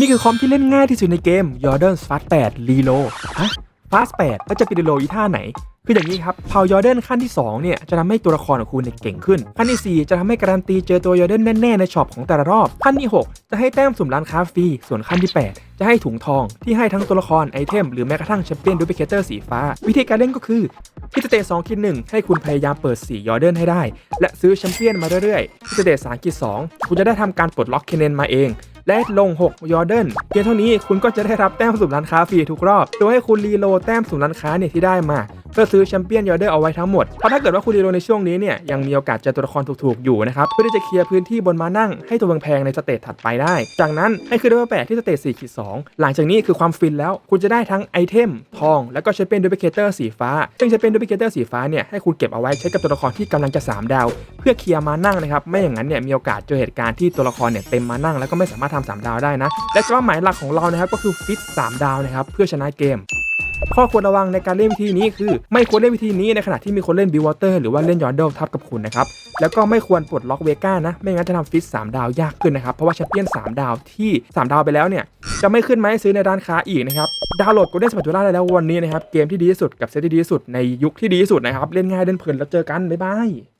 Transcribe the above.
นี่คือคอมที่เล่นง่ายที่สุดในเกม Jordan Fast 8 Relo ฮะ Fast 8 แล้วจะไป Reload อีท่าไหน คืออย่างนี้ครับพาว Jordan ขั้นที่ 2 เนี่ย จะทำให้ตัวละครของคุณเก่งขึ้น ขั้นที่ 4 จะทำให้การันตีเจอตัว Jordan แน่ๆในช็อปของแต่ละรอบ ขั้นที่ 6 จะให้แต้มสุ่มร้านค้าฟรี ส่วนขั้นที่ 8 จะให้ถุงทองที่ให้ทั้งตัวละครไอเทมหรือแม้กระทั่งแชมเปี้ยนดูพิเคเตอร์สีฟ้า วิธีการเล่นก็คือที่สเตจ2คิด1ให้คุณพยายามเปิด4 Jordan ให้ได้ และซื้อแชมเปี้ยนมาเรื่อยๆที่สเตจ3คิด2คุณจะได้ทำการปลดล็อกเคนเนนมาเอง และลง 6 ยอร์เดนเพียงเท่านี้คุณก็จะได้รับแต้มสุ่มร้านค้าฟรีทุกรอบ โดยให้คุณรีโลแต้มสุ่มร้านค้าเนี่ยที่ได้มา เพื่อซื้อแชมเปี้ยนยอร์เดนเอาไว้ทั้งหมด เพราะถ้าเกิดว่าคุณรีโหลในช่วงนี้เนี่ยยังมีโอกาสเจอตัวละครถูกๆ อยู่นะครับ เพื่อที่จะเคลียร์พื้นที่บนมานั่งให้ตัวแพงในสเตจถัดไปได้ จากนั้นให้ขึ้นด้วยแปดที่สเตจ4ขีด2หลังจากนี้คือความฟินแล้ว คุณจะได้ทั้งไอเทมทอง แล้วก็แชมเปี้ยนดูพิเคเตอร์สีฟ้า ซึ่งแชมเปี้ยนดูพิเคเตอร์สีฟ้าเนี่ยให้คุณเก็บเอาไว้ใช้กับตัวละครที่กำลังจะสามดาว เพื่อเคลียร์มานั่งนะครับไม่อย่างนั้นเนี่ยมีโอกาสเจอเหตุการณ์ที่ตัวละครเนี่ยเต็มมานั่งแล้วก็ไม่สามารถทำสามดาวได้นะและเป้าหมายหลักของเรานะครับก็คือฟิต3ดาวนะครับเพื่อชนะเกม ข้อควรระวังในการเล่นวิธีนี้คือ ไม่ควรเล่นวิธีนี้ในขณะที่มีคนเล่นบิววอเตอร์หรือว่าเล่นยอนเดลทับกับคุณนะครับ แล้วก็ไม่ควรปลดล็อกเวก้านะ ไม่งั้นจะทำฟิต3 ดาวยากขึ้นนะครับ เพราะว่าแชมเปี้ยน 3 ดาวที่ 3 ดาวไปแล้วเนี่ย จะไม่ขึ้นมาให้ซื้อในร้านค้าอีกนะครับ ดาวน์โหลด Golden Spatula ได้แล้ววันนี้นะครับ เกมที่ดีที่สุดกับเซตที่ดีที่สุดในยุคที่ดีที่สุดนะครับ เล่นง่ายเล่นเพลินแล้วเจอกันบ๊ายบาย